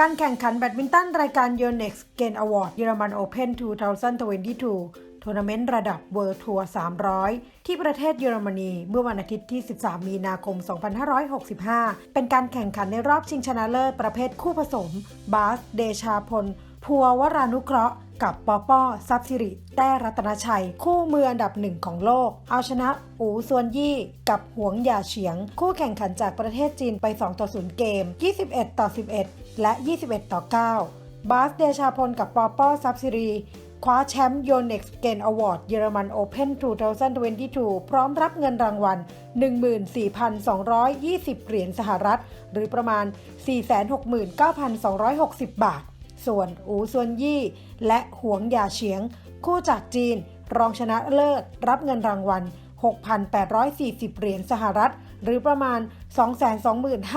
การแข่งขันแบดมินตันรายการ Yonex Gain Award เยอรมัน Open 2022 ทัวร์นาเมนต์ระดับ World Tour 300 ที่ประเทศเยอรมนี เมื่อวันอาทิตย์ที่ 13 มีนาคม 2565 เป็นการแข่งขันในรอบชิงชนะเลิศประเภทคู่ผสม บาส เดชาพล พัววรานุเคราะห์ กับปอปอซับซิริ แต้รัตนชัย คู่มืออันดับหนึ่งของโลก เอาชนะอูซวนยี่กับหวงหยาเฉียง คู่แข่งขันจากประเทศจีนไป 2 ต่อ 0 เกม 21 ต่อ 11 และ 21 ต่อ 9 บาสเดชาพลกับปอปอซับซิรีคว้าแชมป์โยนเน็กซ์เกนอวอร์ดเยอรมันโอเพน2022 พร้อมรับเงินรางวัล 14,220 เหรียญสหรัฐ หรือประมาณ 469,260 บาท ส่วนอูซวนยี่ และหวงหยาเฉียง คู่จากจีน รองชนะเลิศ รับเงินรางวัล 6,840 เหรียญสหรัฐ หรือประมาณ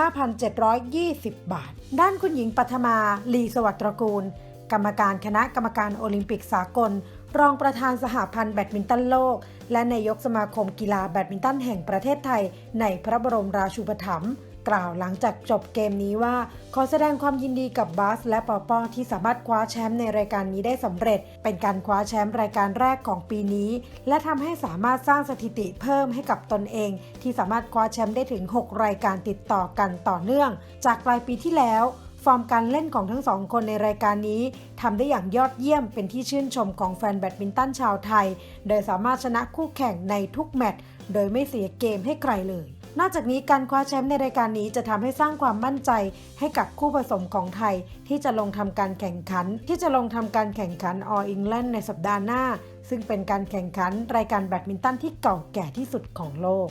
225,720 บาท ด้านคุณหญิงปัทมาลีสวัสดิ์ตระกูล กรรมการคณะกรรมการโอลิมปิกสากล รองประธานสหพันธ์แบดมินตันโลก และนายกสมาคมกีฬาแบดมินตันแห่งประเทศไทย ในพระบรมราชูปถัมภ์ กล่าวหลังจากจบเกมนี้ว่า ขอแสดงความยินดีกับบาสและปอปอที่สามารถคว้าแชมป์ในรายการนี้ได้สำเร็จ เป็นการคว้าแชมป์รายการแรกของปีนี้ และทำให้สามารถสร้างสถิติเพิ่มให้กับตนเอง ที่สามารถคว้าแชมป์ได้ถึง 6 รายการติดต่อกันต่อเนื่อง จากปลายปีที่แล้วฟอร์มการเล่นของทั้งสองคนในรายการนี้ทำได้อย่างยอดเยี่ยมเป็นที่ชื่นชมของแฟนแบดมินตันชาวไทย โดยสามารถชนะคู่แข่งในทุกแมตช์โดยไม่เสียเกมให้ใครเลย นอกจากนี้การคว้าแชมป์ในรายการนี้จะทำให้สร้างความมั่นใจให้กับคู่ผสมของไทย ที่จะลงทำการแข่งขัน ที่จะลงทำการแข่งขันออ l England ในสัปดาห์หน้า ซึ่งเป็นการแข่งขันรายการแบดมินตันที่เก่าแก่ที่สุดของโลก